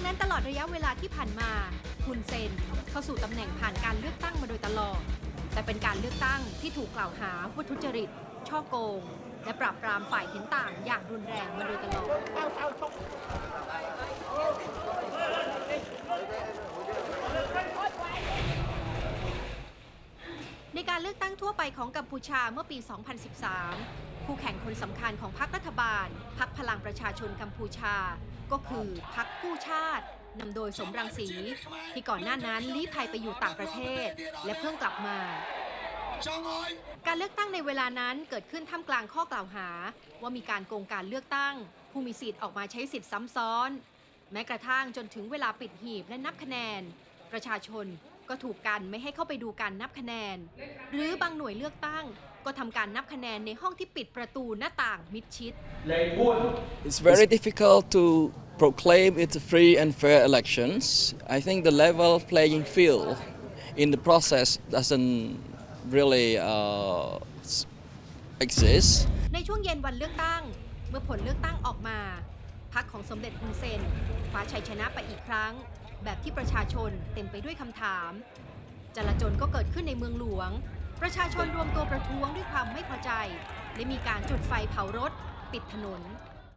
งนั้นตลอดระยะเวลาที่ผ่านมาคุณเซนเข้าสู่ตำแหน่งผ่านการเลือกตั้งมาโดยตลอด แต่เป็นการเลือกตั้งที่ถูกกล่าวหาว่าทุจริต ช่อโกง และปราบปรามฝ่ายเห็นต่างอย่างรุนแรงมาโดยตลอด การเลือกตั้งทั่วไปของกัมพูชาเมื่อปี 2013 คู่แข่งคนสำคัญของพรรครัฐบาลพรรคพลังประชาชนกัมพูชา ก็คือพรรคกู้ชาตินำโดยสมรังสี ที่ก่อนหน้านั้นลี้ภัยไปอยู่ต่างประเทศ และเพิ่งกลับมา การเลือกตั้งในเวลานั้นเกิดขึ้นท่ามกลางข้อกล่าวหา ว่ามีการโกงการเลือกตั้ง ผู้มีสิทธิ์ออกมาใช้สิทธิ์ซ้ำซ้อน แม้กระทั่งจนถึงเวลาปิดหีบและนับคะแนน ประชาชน ก็ถูกกันไม่ให้เข้าไปดูการนับคะแนน หรือบางหน่วยเลือกตั้ง ก็ทำการนับคะแนนในห้องที่ปิดประตูหน้าต่างมิดชิด It's very difficult to proclaim it's a free and fair elections. I think the level playing field in the process doesn't really uh, s- exist. ในช่วงเย็นวันเลือกตั้ง เมื่อผลเลือกตั้งออกมาพรรคของสมเด็จฮุนเซนคว้าชัยชนะไปอีกครั้ง แบบที่ประชาชนเต็มไปด้วยคำถาม จลาจลก็เกิดขึ้นในเมืองหลวง ประชาชนรวมตัวประท้วงด้วยความไม่พอใจ และมีการจุดไฟเผารถ ปิดถนน